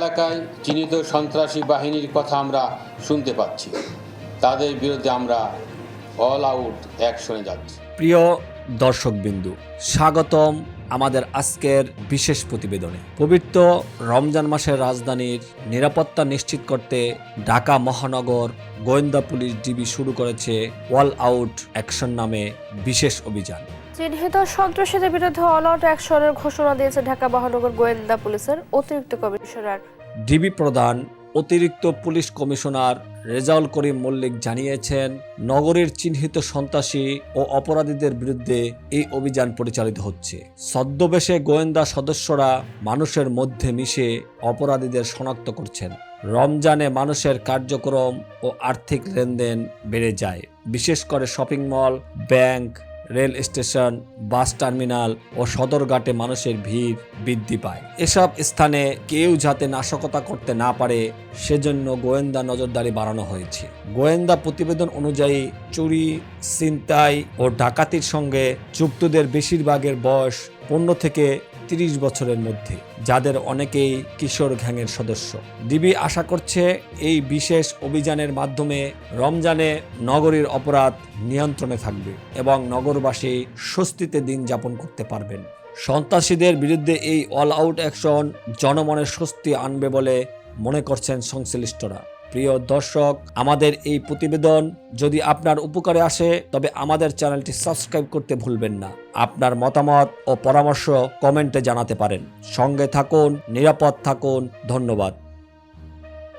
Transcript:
এলাকায় চিহ্নিত সন্ত্রাসী বাহিনীর কথা আমরা শুনতে পাচ্ছি। তাদের বিরুদ্ধে আমরা অল আউট অ্যাকশনে যাচ্ছি। প্রিয় দর্শকবিন্দু, স্বাগতম আমাদের আজকের বিশেষ প্রতিবেদনে। পবিত্র রমজান মাসের রাজধানীর নিরাপত্তা নিশ্চিত করতে ঢাকা মহানগর গোয়েন্দা পুলিশ ডিবি শুরু করেছে ওয়াল আউট অ্যাকশন নামে বিশেষ অভিযান। চিহ্নিত সন্ত্রাসীদের বিরুদ্ধে অল আউট অ্যাকশনের ঘোষণা দিয়েছে ঢাকা মহানগর গোয়েন্দা পুলিশের অতিরিক্ত কমিশনার। ডিবি প্রধান, অতিরিক্ত পুলিশ কমিশনার রেজাউল করিম মল্লিক জানিয়েছেন, নগরীর চিহ্নিত সন্ত্রাসী ও অপরাধীদের বিরুদ্ধে এই অভিযান পরিচালিত হচ্ছে। ছদ্মবেশে গোয়েন্দা সদস্যরা মানুষের মধ্যে মিশে অপরাধীদের শনাক্ত করছেন। রমজানে মানুষের কার্যক্রম ও আর্থিক লেনদেন বেড়ে যায়। বিশেষ করে shopping mall, bank rail station, bus terminal ও সদরঘাটে মানুষের ভিড় বৃদ্ধি পায়। এসব স্থানে কেউ যাতে নাশকতা করতে না পারে, সেজন্য গোয়েন্দা নজরদারি বাড়ানো হয়েছে। গোয়েন্দা প্রতিবেদন অনুযায়ী, চুরি, ছিনতাই ও ডাকাতির সঙ্গে যুক্তদের বেশিরভাগের বয়স পনেরো থেকে তিরিশ বছরের মধ্যে, যাদের অনেকেই কিশোর গ্যাংয়ের সদস্য। ডিবি আশা করছে এই বিশেষ অভিযানের মাধ্যমে রমজানে নগরীর অপরাধ নিয়ন্ত্রণে থাকবে এবং নগরবাসী স্বস্তিতে দিন যাপন করতে পারবেন। সন্ত্রাসীদের বিরুদ্ধে এই অল আউট অ্যাকশন জনমনে স্বস্তি আনবে বলে মনে করছেন সংশ্লিষ্টরা। প্রিয় দর্শক, আমাদের এই প্রতিবেদন যদি আপনার উপকারে আসে, তবে আমাদের চ্যানেলটি সাবস্ক্রাইব করতে ভুলবেন না। আপনার মতামত ও পরামর্শ কমেন্টে জানাতে পারেন। সঙ্গে থাকুন, নিরাপদ থাকুন। ধন্যবাদ।